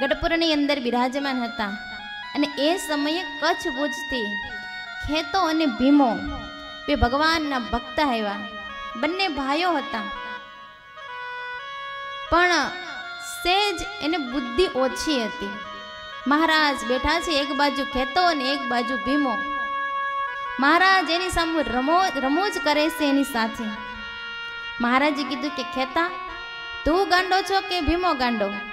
ગઢપુરની અંદર બિરાજમાન હતા. અને એ સમયે કચ્છ ભુજથી ખેતો અને ભીમો બે ભગવાનના ભક્ત આવ્યા. બંને ભાઈઓ હતા. પણ સેજ એને બુદ્ધિ ઓછી હતી. મહારાજ બેઠા છે એક બાજુ ખેતો અને એક બાજુ ભીમો. મહારાજ એની સામે રમો, રમૂજ કરે છે એની સાથે. મહારાજે કીધું કે ખેતા, તું ગાંડો છો કે ભીમો ગાંડો?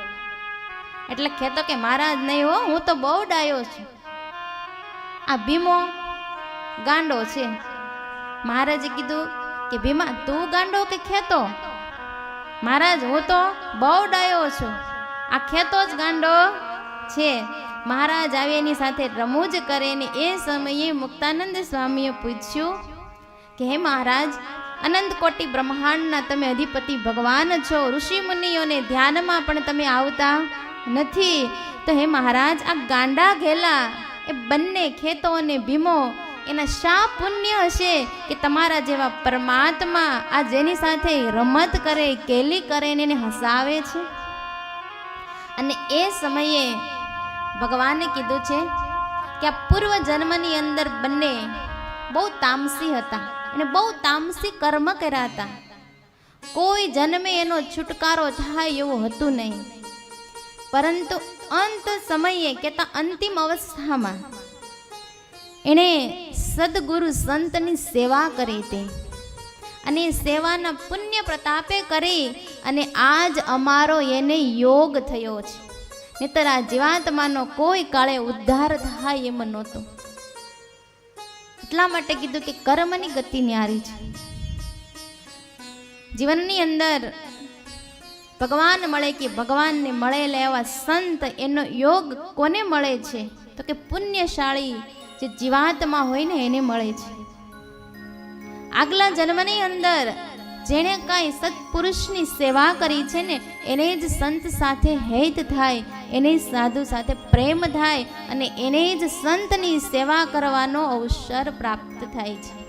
એટલે ખેતો કે મહારાજ નહીં હો, હું તો બહુ ડાયો છું. આ ભીમો ગાંડો છે. મહારાજે કીધું કે, ભીમા, તું ગાંડો કે ખેતો? મહારાજ, હું તો બહુ ડાયો છું. આ ખેતો જ ગાંડો છે. મહારાજ આવી એની સાથે રમૂજ કરે ને એ સમયે મુક્તાનંદ સ્વામીએ પૂછ્યું કે, હે મહારાજ, અનંત કોટી બ્રહ્માંડના તમે અધિપતિ ભગવાન છો. ઋષિ મુનિઓને ધ્યાનમાં પણ તમે આવતા નથી. તો હે મહારાજ, આ ગાંડા ઘેલા એ બંને ખેતો અને ભીમો. એના શા પુણ્ય હશે કે તમારા જેવા પરમાત્મા આ જેની સાથે રમત કરે, કેલી કરે ને એને હસાવે છે? અને એ સમયે ભગવાને કીધું છે કે આ પૂર્વ જન્મની અંદર બંને બહુ તામસી હતા એને બહુ તામસી કર્મ કર્યા હતા. કોઈ જન્મે એનો છુટકારો થાય એવું હતું નહીં. પરંતુ અંત સમયે કહેતા અંતિમ અવસ્થામાં એણે સદગુરુ સંતની સેવા કરી હતી. અને સેવાના પુણ્ય પ્રતાપે કરી અને આજ અમારો એને યોગ થયો છે. નહીતર આ જીવાત્માનો કોઈ કાળે ઉદ્ધાર થાય એમ નહોતો. એટલા માટે કીધું કે કર્મની ગતિ ન્યારી છે. જીવનની અંદર ભગવાન મળે કે ભગવાનને મળેલા એવા સંત એનો યોગ કોને મળે છે? તો કે પુણ્યશાળી જે જીવાતમાં હોય ને એને મળે છે. આગલા જન્મની અંદર જેણે કાંઈ સત્પુરુષની સેવા કરી છે ને, એને જ સંત સાથે હેત થાય, એને સાધુ સાથે પ્રેમ થાય અને એને જ સંતની સેવા કરવાનો અવસર પ્રાપ્ત થાય છે.